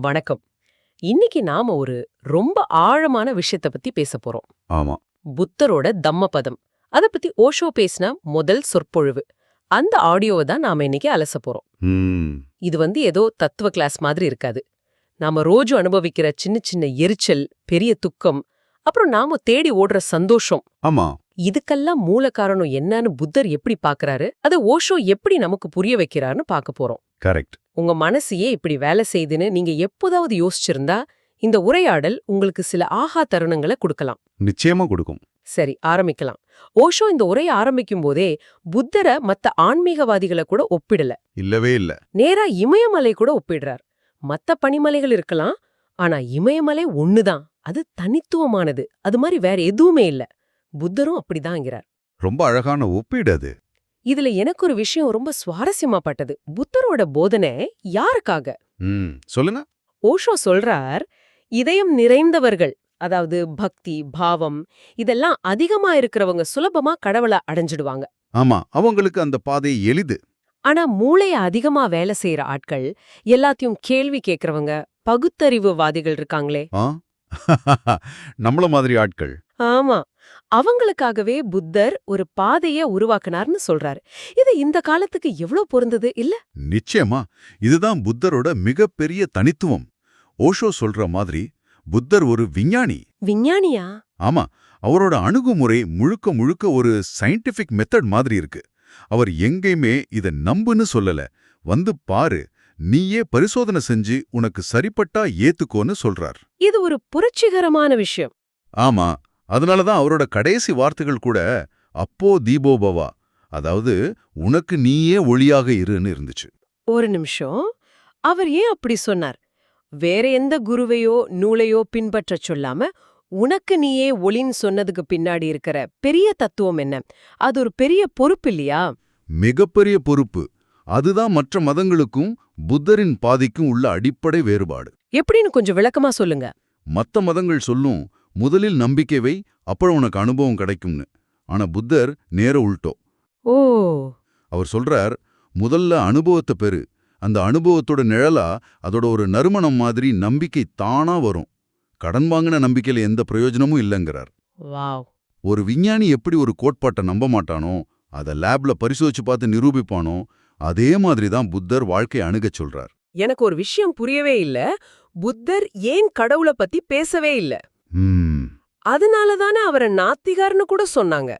வணக்கம். இன்னைக்கு நாம ஒரு ரொம்ப ஆழமான விஷயத்த பத்தி பேச போறோம். ஆமா. புத்தரோட தம்மபதம். அத பத்தி ஓஷோ பேசின முதல் சொற்பொழிவு. அந்த ஆடியோவை தான் நாம இன்னைக்கு அலச போறோம். இது வந்து ஏதோ தத்துவ கிளாஸ் மாதிரி இருக்காது. நாம ரோஜு அனுபவிக்கிற சின்ன சின்ன எரிச்சல் பெரிய துக்கம் அப்புறம் நாம தேடி ஓடுற சந்தோஷம். ஆமா. இதுக்கெல்லாம் மூல காரணம் என்னன்னு புத்தர் எப்படி பாக்குறாரு? அத ஓஷோ எப்படி நமக்கு புரிய வைக்கிறாருன்னு பார்க்க போறோம். கரெக்ட். உங்க மனசையே இப்படி வேலை செய்துன்னு நீங்க எப்போதாவது யோசிச்சிருந்தா இந்த உரையாடல் உங்களுக்கு சில ஆஹா தருணங்களை கொடுக்கலாம். நிச்சயமா கொடுக்கும். சரி ஆரம்பிக்கலாம். ஓஷோ இந்த உரையை ஆரம்பிக்கும் போதே புத்தரை மத்த ஆன்மீகவாதிகளை கூட ஒப்பிடல. இல்லவே இல்ல. நேரா இமயமலை கூட ஒப்பிடுறார். மத்த பனிமலைகள் இருக்கலாம் ஆனா இமயமலை ஒண்ணுதான். அது தனித்துவமானது. அது மாதிரி வேற எதுவுமே இல்ல. புத்தரும் அப்படிதாங்கிறார். ரொம்ப அழகான ஒப்பீடு அது. இதுல எனக்கு ஒரு விஷயம் ரொம்ப சுவாரஸ்யமா பட்டது. புத்தரோட போதனை யாருக்காக? சொல்லுங்க. ஓஷோ சொல்றார் இதயம் நிறைந்தவர்கள் அதாவது பக்தி பாவம் இதெல்லாம் அதிகமா இருக்கிறவங்க சுலபமா கடவுளை அடைஞ்சிடுவாங்க. ஆமா அவங்களுக்கு அந்த பாதை எளிது. ஆனா மூளைய அதிகமா வேலை செய்யற ஆட்கள் எல்லாத்தையும் கேள்வி கேக்குறவங்க பகுத்தறிவுவாதிகள் இருக்காங்களே. நம்மள மாதிரி ஆட்கள். ஆமா. அவங்களுக்காகவே புத்தர் ஒரு பாதைய உருவாக்குனார்னு சொல்றாரு. இது இந்த காலத்துக்கு எவ்வளவு பொருந்தது? இல்ல? நிச்சயமா. இதுதான் புத்தரோட மிகப்பெரிய தனித்துவம். ஓஷோ சொல்ற மாதிரி புத்தர் ஒரு விஞ்ஞானி. விஞ்ஞானியா? ஆமா. அவரோட அணுகுமுறை முழுக்க முழுக்க ஒரு சயின்டிபிக் மெத்தட் மாதிரி இருக்கு. அவர் எங்கேயுமே இத நம்புன்னு சொல்லல. வந்து பாரு நீயே பரிசோதனை செஞ்சு உனக்கு சரிப்பட்டா ஏத்துக்கோன்னு சொல்றார். இது ஒரு புரட்சிகரமான விஷயம். ஆமா. அதனாலதான் அவரோட கடைசி வார்த்தைகள் கூட அப்போ தீபோபவா அதாவது உனக்கு நீயே ஒளியாக இருன்னு இருந்துச்சு. ஒரு நிமிஷம். அவர் ஏன் அப்படி சொன்னார்? வேற எந்த குருவையோ நூலையோ பின்பற்றச் சொல்லாம உனக்கு நீயே ஒளின்னு சொன்னதுக்கு பின்னாடி இருக்கிற பெரிய தத்துவம் என்ன? அது ஒரு பெரிய பொறுப்பு இல்லையா? மிகப்பெரிய பொறுப்பு. அதுதான் மற்ற மதங்களுக்கும் புத்தரின் பாதைக்கும் உள்ள அடிப்படை வேறுபாடு. எப்படின்னு கொஞ்சம் விளக்கமா சொல்லுங்க. மத்த மதங்கள் சொல்லும் முதலில் நம்பிக்கை வை அப்புறம் உனக்கு அனுபவம் கிடைக்கும்னு. ஆனா புத்தர் நேர உள்டோ ஓ. அவர் சொல்றார் முதல்ல அனுபவத்தை பெறு. அந்த அனுபவத்தோட நிழலா அதோட ஒரு நறுமணம் மாதிரி நம்பிக்கை தானா வரும். கடன் வாங்கின நம்பிக்கையில எந்த பிரயோஜனமும் இல்லைங்கிறார். ஒரு விஞ்ஞானி எப்படி ஒரு கோட்பாட்டை நம்ப மாட்டானோ அதை லேப்ல பரிசோதிச்சு பார்த்து நிரூபிப்பானோ அதே மாதிரி தான் புத்தர் வாழ்க்கையை அணுகச் சொல்றார். எனக்கு ஒரு விஷயம் புரியவே இல்ல. புத்தர் ஏன் கடவுளை பத்தி பேசவே இல்ல? அதனால தானே அவரை நாத்திகார்னு கூட சொன்னாங்க.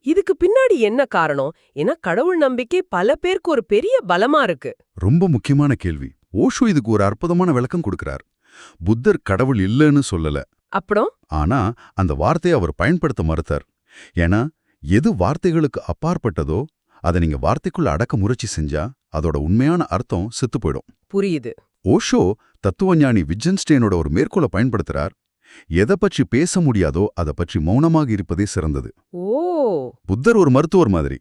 இதுக்கு பின்னாடி என்ன காரணம்? ஏன்னா கடவுள் நம்பிக்கை பல பேருக்கு ஒரு பெரிய பலமா இருக்கு. ரொம்ப முக்கியமான கேள்வி. ஓஷோ இதுக்கு ஒரு அற்புதமான விளக்கம் கொடுக்கிறார். புத்தர் கடவுள் இல்லைன்னு சொல்லல. அப்புறம்? ஆனா அந்த வார்த்தையை அவர் பயன்படுத்த மறுத்தார். ஏன்னா எது வார்த்தைகளுக்கு அப்பாற்பட்டதோ அதை நீங்க வார்த்தைக்குள்ள அடக்க முயற்சி செஞ்சா அதோட உண்மையான அர்த்தம் செத்து போயிடும். புரியுது. ஓஷோ தத்துவஞானி விஜன்ஸ்டேனோட ஒரு மேற்கோளை பயன்படுத்துறார். எதை பற்றி பேச முடியாதோ அதை பற்றி மௌனமாக இருப்பதே சிறந்தது. ஓ! புத்தர் ஒரு மருத்துவர் மாதிரி.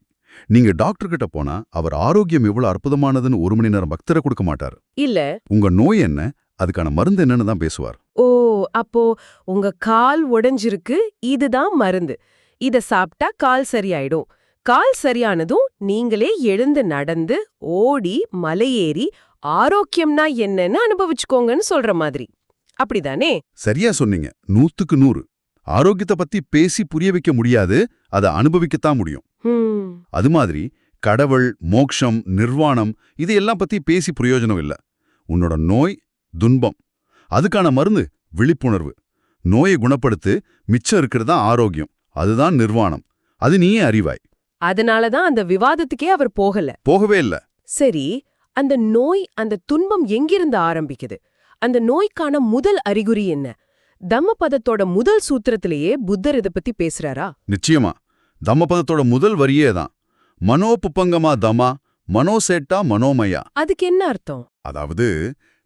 நீங்க டாக்டர் கிட்ட போனா அவர் ஆரோக்கியம் எவ்வளவு அற்புதமானதுன்னு ஒரு மணி நேரம் பக்தரை கொடுக்க மாட்டார். இல்ல. உங்க நோய் என்ன? அதுக்கான மருந்து என்னன்னு தான் பேசுவார். ஓ! அப்போ உங்க கால் உடைஞ்சிருக்கு இதுதான் மருந்து. இத சாப்பிட்டா கால் சரியாயிடும். கால் சரியானதும் நீங்களே எழுந்து நடந்து ஓடி மலையேறி ஆரோக்கியம்னா என்னன்னு அனுபவிச்சுக்கோங்கன்னு சொல்ற மாதிரி. அப்படிதானே? சரியா சொன்னீங்க. நூத்துக்கு நூறு. ஆரோக்கியத்தை பத்தி பேசி புரிய வைக்க முடியாது. அதை அனுபவிக்கத்தான் முடியும். அது மாதிரி கடவுள் மோக்ஷம் நிர்வாணம் இதையெல்லாம் பத்தி பேசி பிரயோஜனம் இல்ல. உன்னோட நோய் துன்பம். அதுக்கான மருந்து விழிப்புணர்வு. நோயை குணப்படுத்து மிச்சம் இருக்கிறது தான் ஆரோக்கியம். அதுதான் நிர்வாணம். அது நீயே அறிவாய். அதனாலதான் அந்த விவாதத்துக்கே அவர் போகல. போகவே இல்ல. சரி அந்த நோய் அந்த துன்பம் எங்கிருந்து ஆரம்பிக்குது? அந்த நோய்க்கான முதல் அறிகுறி என்ன? தம்மபதத்தோட முதல் சூத்திரத்திலேயே புத்தர் இத பத்தி பேசுறாரா? நிச்சயமா. தம்மபதத்தோட முதல் வரியே தான். மனோபுப்பங்கமா தமா மனோசேட்டா மனோமயா அதுக்கு என்ன அர்த்தம்? அதாவது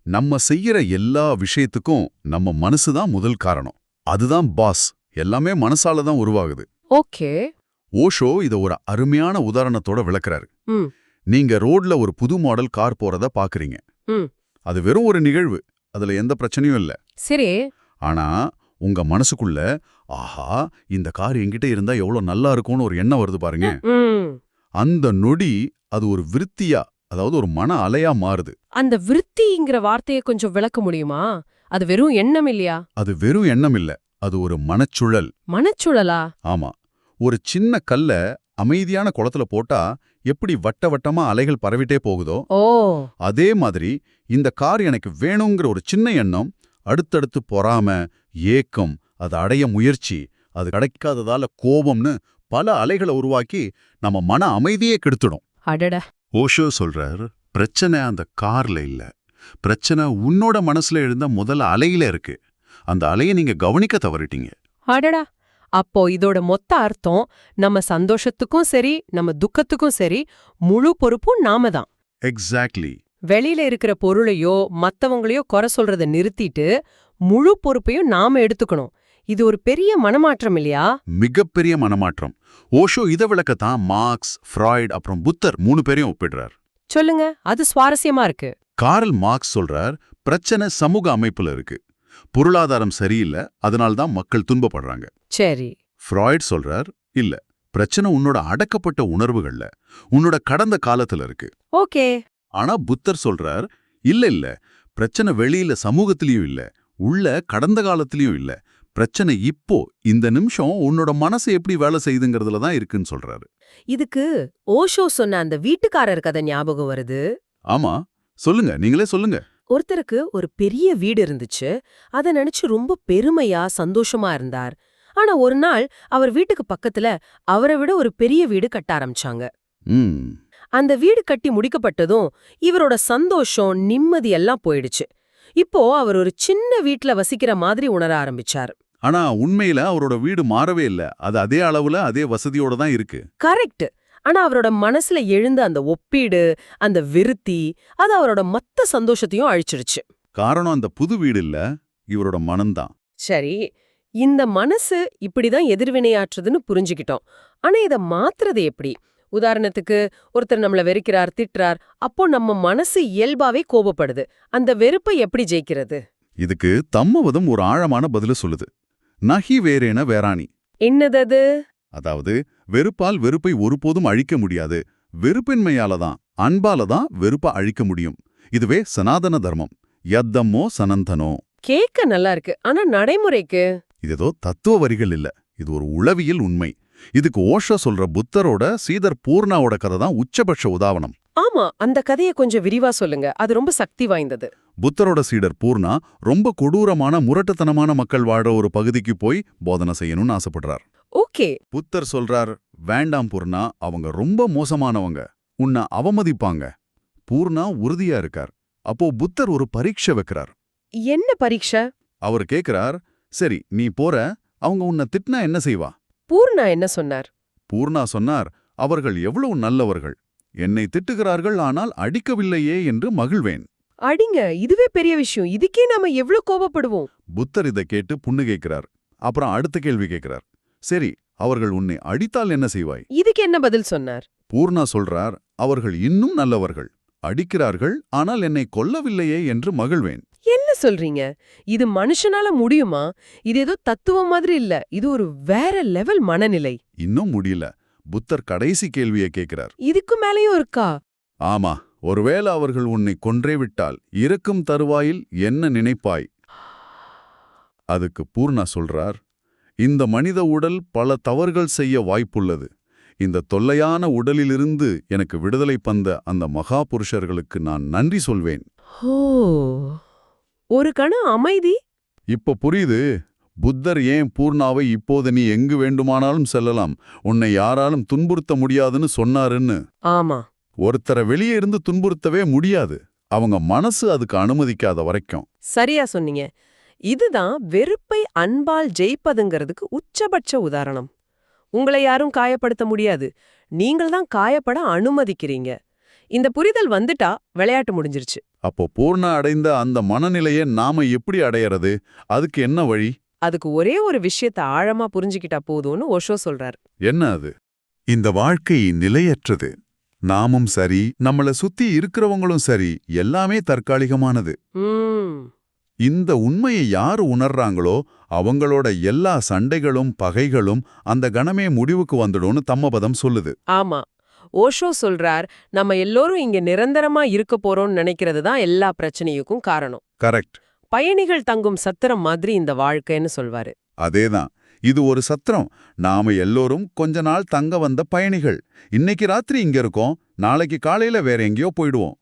நம்ம செய்யற எல்லா விஷயத்துக்கும் நம்ம மனசு தான் முதல் காரணம். அதுதான் பாஸ். எல்லாமே மனசால தான் உருவாகுது. ஓகே. ஓஷோ இத ஒரு அருமையான உதாரணத்தோட விளக்குறாரு. நீங்க ரோட்ல ஒரு புது மாடல் கார் போறத பாக்குறீங்க. அது வெறும் ஒரு நிகழ்வு. அதுல எந்த பிரச்சனையும் இல்ல. சரி. ஆனா உங்க மனசுக்குள்ள ஆஹா இந்த கார் என்கிட்ட இருந்தா எவ்வளவு நல்லா இருக்கும்னு ஒரு எண்ணம் வருது பாருங்க. அந்த நொடி அது ஒரு விருத்தியா அதாவது ஒரு மன அலையா மாறுது. அந்த விருத்திங்கிற வார்த்தையை கொஞ்சம் விளக்க முடியுமா? அது வெறும் எண்ணம் இல்லையா? அது வெறும் எண்ணம் இல்ல அது ஒரு மனச்சுழல். மனச்சுழலா? ஆமா. ஒரு சின்ன கல்ல அமைதியான குளத்துல போட்டா எப்படி வட்ட வட்டமா அலைகள் பரவிட்டே போகுதோ ஓ. அதே மாதிரி இந்த கார் எனக்கு வேணுங்கிற ஒரு சின்ன எண்ணம் அடுத்தடுத்து பொறாம ஏக்கம் அது அடைய முயற்சி அது கிடைக்காததால கோபம்னு பல அலைகளை உருவாக்கி நம்ம மன அமைதியே கெடுத்துடும். அடட. ஓஷோ சொல்றார் பிரச்சனை அந்த கார்ல இல்ல. பிரச்சனை உன்னோட மனசுல எழுந்த முதல் அலையில இருக்கு. அந்த அலையை நீங்க கவனிக்க தவறிட்டீங்க. அடடா. அப்போ இதோட மொத்த அர்த்தம் நம்ம சந்தோஷத்துக்கும் சரி நம்ம துக்கத்துக்கும் சரி முழு பொறுப்பும் நாம தான். எக்ஸாக்ட்லி வெளியில இருக்கிற பொருளையோ மத்தவங்களையோ குறை சொல்றத நிறுத்திட்டு முழு பொறுப்பையும் நாம எடுத்துக்கணும். இது ஒரு பெரிய மனமாற்றம் இல்லையா? மிகப்பெரிய மனமாற்றம். ஓஷோ இதை விளக்கத்தான் மார்க்ஸ் ஃப்ராய்ட் அப்புறம் புத்தர் மூணு பேரையும் ஒப்பிடுறார். சொல்லுங்க அது சுவாரஸ்யமா இருக்கு. காரல் மார்க்ஸ் சொல்றார் பிரச்சனை சமூக அமைப்புல இருக்கு. பொருளாதாரம் சரியில்லை அதனால்தான் மக்கள் துன்பப்படுறாங்க. சரி. ஃப்ராய்ட் சொல்றார் இல்ல பிரச்சனை உன்னோட அடக்கப்பட்ட உணர்வுகள்ல உன்னோட கடந்த காலத்துல இருக்கு. ஓகே. ஆனா புத்தர் சொல்றார் இல்ல இல்ல பிரச்சனை வெளியில சமூகத்திலயும் இல்ல உள்ள கடந்த காலத்திலயும் இல்ல பிரச்சனை இப்போ இந்த நிமிஷம் உன்னோட மனசு எப்படி வேலை செய்யுதுங்கிறதுல தான் இருக்குன்னு சொல்றாரு. இதுக்கு ஓஷோ சொன்ன அந்த வீட்டுக்காரர் கதை ஞாபகம் வருது. ஆமா சொல்லுங்க நீங்களே சொல்லுங்க. ஒருத்தருக்கு ஒரு பெரிய வீடு இருந்துச்சு. அத நினைச்சு ரொம்ப பெருமையா சந்தோஷமா இருந்தார். ஆனா ஒரு நாள் அவர் வீட்டுக்கு பக்கத்துல அவரை விட ஒரு பெரிய வீடு கட்ட ஆரம்பிச்சாங்க. அந்த வீடு கட்டி முடிக்கப்பட்டதும் இவரோட சந்தோஷம் நிம்மதி எல்லாம் போயிடுச்சு. இப்போ அவர் ஒரு சின்ன வீட்ல வசிக்கிற மாதிரி உணர ஆரம்பிச்சார். ஆனா உண்மையில அவரோட வீடு மாறவே இல்ல. அது அதே அளவுல அதே வசதியோட தான் இருக்கு. கரெக்ட் ஆனா அவரோட மனசுல எழுந்த அந்த ஒப்பீடு அந்த விருத்தி அது அவரோட மொத்த சந்தோஷத்தையும் அழிச்சிடுச்சு காரணம் அந்த புது வீடு இல்ல இவரோட மனம்தான். சரி இந்த மனசு இப்படிதான் எதிர்வினையாற்றுதுன்னு புரிஞ்சுக்கிட்டோம். ஆனா இத மாத்துறது எப்படி? உதாரணத்துக்கு ஒருத்தர் நம்மள வெறுக்கிறார் திட்டுறார் அப்போ நம்ம மனசு இயல்பாவே கோபப்படுது. அந்த வெறுப்பை எப்படி ஜெயிக்கிறது? இதுக்கு தம்மவதம் ஒரு ஆழமான பதில சொல்லுது. நகி வேறேன வேறாணி. என்னது அது? அதாவது வெறுப்பால் வெறுப்பை ஒருபோதும் அழிக்க முடியாது. வெறுப்பின்மையால தான் அன்பால தான் வெறுப்பை அழிக்க முடியும். இதுவே சனாதன தர்மம். யத்தம்மோ சனந்தனோ. கேக்க நல்லா இருக்கு ஆனா நடைமுறைக்கு? இது ஏதோ தத்துவ வரிகள் இல்ல. இது ஒரு உளவியல் உண்மை. இதுக்கு ஓஷோ சொல்ற புத்தரோட சீதர் பூர்ணாவோட கதை தான் உச்சபட்ச உதாரணம். ஆமா அந்த கதையை கொஞ்சம் விரிவா சொல்லுங்க. அது ரொம்ப சக்தி வாய்ந்தது. புத்தரோட சீடர் பூர்ணா ரொம்ப கொடூரமான முரட்டுத்தனமான மக்கள் வாழற ஒரு பகுதிக்கு போய் போதனை செய்யணும்னு ஆசைப்படுறார். ஓகே. புத்தர் சொல்றார் வேண்டாம் பூர்ணா அவங்க ரொம்ப மோசமானவங்க. உன்னை அவமதிப்பாங்க. பூர்ணா உறுதியா இருக்கார். அப்போ புத்தர் ஒரு பரீட்சை வைக்கிறார். என்ன பரீட்சை? அவர் கேக்குறார் சரி நீ போற அவங்க உன்னை திட்டினா என்ன செய்வா? பூர்ணா என்ன சொன்னார்? பூர்ணா சொன்னார் அவர்கள் எவ்வளவு நல்லவர்கள். என்னை திட்டுகிறார்கள் ஆனால் அடிக்கவில்லையே என்று மகிழ்வேன். அடிங்க இதுவே பெரிய விஷயம். இதுக்கே நாம எவ்வளவு கோபப்படுவோம். புத்தர் இதை கேட்டு புண்ணுகைக்கிறார் அப்புறம் அடுத்த கேள்வி கேட்கிறார் சரி அவர்கள் உன்னை அடித்தால் என்ன செய்வாய்? இதுக்கு என்ன பதில் சொன்னார்? பூர்ணா சொல்றார் அவர்கள் இன்னும் நல்லவர்கள். அடிக்கிறார்கள் ஆனால் என்னை கொல்லவில்லையே என்று மகிழ்வேன். என்ன சொல்றீங்க? இது மனுஷனால முடியுமா? இது ஏதோ தத்துவம் மாதிரி இல்ல. இது ஒரு வேற லெவல் மனநிலை. இன்னும் முடியல. புத்தர் கடைசி கேள்வியை கேட்கிறார். இதுக்கு மேலயும் இருக்கா? ஆமா ஒருவேளை அவர்கள் உன்னை கொன்றே விட்டால் இறக்கும் தருவாயில் என்ன நினைப்பாய்? அதுக்கு பூர்ணா சொல்றார் இந்த மனித உடல் பல தவறுகள் செய்ய வாய்ப்புள்ளது. இந்த தொல்லையான உடலிலிருந்து எனக்கு விடுதலை பந்த அந்த மகா புருஷர்களுக்கு நான் நன்றி சொல்வேன். ஒரு அமைதி? இப்ப புரியுது. புத்தர் ஏன் பூர்ணாவை இப்போது நீ எங்கு வேண்டுமானாலும் செல்லலாம். உன்னை யாராலும் துன்புறுத்த முடியாதுன்னு சொன்னாருன்னு. ஆமா. ஒருத்தரை வெளியே இருந்து துன்புறுத்தவே முடியாது. அவங்க மனசு அதுக்கு அனுமதிக்காத வரைக்கும். சரியா சொன்னீங்க. இதுதான் வெறுப்பை அன்பால் ஜெயிப்பதுங்கிறதுக்கு உச்சபட்ச உதாரணம். உங்களை யாரும் காயப்படுத்த முடியாது. நீங்கள் தான் காயப்பட அனுமதிக்கிறீங்க. இந்த புரிதல் வந்துட்டா விளையாட்டு முடிஞ்சிருச்சு. அப்போ பூர்ணா அடைந்த அந்த மனநிலையை நாம எப்படி அடையறது? அதுக்கு என்ன வழி? அதுக்கு ஒரே ஒரு விஷயத்த ஆழமா புரிஞ்சுக்கிட்டா போதும்னு ஓஷோ சொல்றார். என்ன அது? இந்த வாழ்க்கை நிலையற்றது. நாமும் சரி நம்மள சுத்தி இருக்கிறவங்களும் சரி எல்லாமே தற்காலிகமானது. இந்த உண்மையை யாரு உணர்றாங்களோ அவங்களோட எல்லா சண்டைகளும் பகைகளும் அந்த கணமே முடிவுக்கு வந்துடும்னு தம்மபதம் சொல்லுது. ஆமா. ஓஷோ சொல்றார் நம்ம எல்லோரும் இங்க நிரந்தரமா இருக்க போறோம்னு நினைக்கிறது தான் எல்லா பிரச்சனையுக்கும் காரணம். கரெக்ட். பயணிகள் தங்கும் சத்திரம் மாதிரி இந்த வாழ்க்கைன்னு சொல்வாரு. அதேதான். இது ஒரு சத்திரம். நாம எல்லோரும் கொஞ்ச நாள் தங்க வந்த பயணிகள். இன்னைக்கு ராத்திரி இங்க இருக்கோம். நாளைக்கு காலையில வேற எங்கேயோ போயிடுவோம்.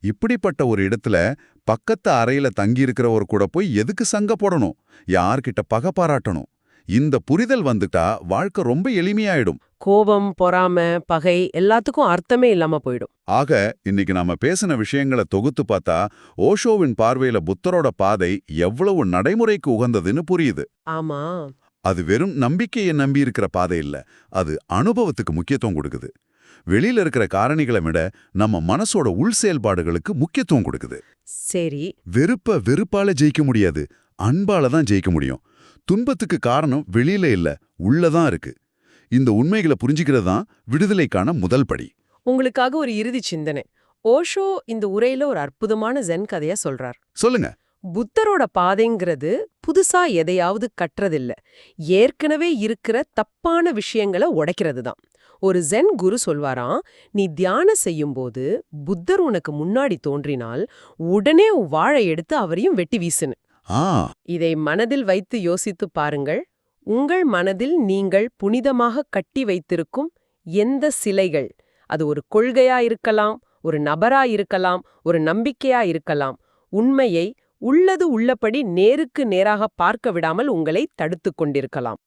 இப்படிப்பட்ட ஒரு இடத்துல பக்கத்து அறையில தங்கி இருக்கிறவர் கூட போய் எதுக்கு சங்க போடணும்? யார்கிட்ட பகை பாராட்டணும்? இந்த புரிதல் வந்துட்டா வாழ்க்கை ரொம்ப எளிமையாயிடும். கோபம் பொறாம பகை எல்லாத்துக்கும் அர்த்தமே இல்லாம போயிடும். ஆக இன்னைக்கு நாம பேசின விஷயங்களை தொகுத்து பார்த்தா ஓஷோவின் பார்வையில புத்தரோட பாதை எவ்வளவு நடைமுறைக்கு உகந்ததுன்னு புரியுது. ஆமா. அது வெறும் நம்பிக்கையை நம்பி இருக்கிற பாதை இல்ல அது அனுபவத்துக்கு முக்கியத்துவம் கொடுக்குது. வெளியில இருக்கிற காரணிகளை விட நம்ம மனசோட உள் செயல்பாடுகளுக்கு முக்கியத்துவம் கொடுக்குது. சரி. வெறுப்ப வெறுப்பால ஜெயிக்க முடியாது. அன்பால தான் ஜெயிக்க முடியும். துன்பத்துக்கு காரணம் வெளியில இல்ல உள்ளதான் இருக்கு. இந்த உண்மைகளை புரிஞ்சுக்கிறது தான் விடுதலைக்கான முதல் படி. உங்களுக்காக ஒரு இறுதி சிந்தனை. ஓஷோ இந்த உரையில ஒரு அற்புதமான ஜென் கதைய சொல்றார். சொல்லுங்க. புத்தரோட பாதைங்கிறது புதுசா எதையாவது கற்றதில்ல. ஏற்கனவே இருக்கிற தப்பான விஷயங்களை உடைக்கிறது தான் ஒரு ஜென் குரு சொல்வாராம் நீ தியானம் செய்யும்போது புத்தர் உனக்கு முன்னாடி தோன்றினால் உடனே வாழை எடுத்து அவரையும் வெட்டி வீசுன்னு. இதை மனதில் வைத்து யோசித்து பாருங்கள். உங்கள் மனதில் நீங்கள் புனிதமாக கட்டி வைத்திருக்கும் எந்த சிலைகள்? அது ஒரு கொள்கையா இருக்கலாம் ஒரு நபரா இருக்கலாம் ஒரு நம்பிக்கையா இருக்கலாம். உண்மையை உள்ளது உள்ளபடி நேருக்கு நேராக பார்க்க விடாமல் உங்களை தடுத்துக் கொண்டிருக்கலாம்.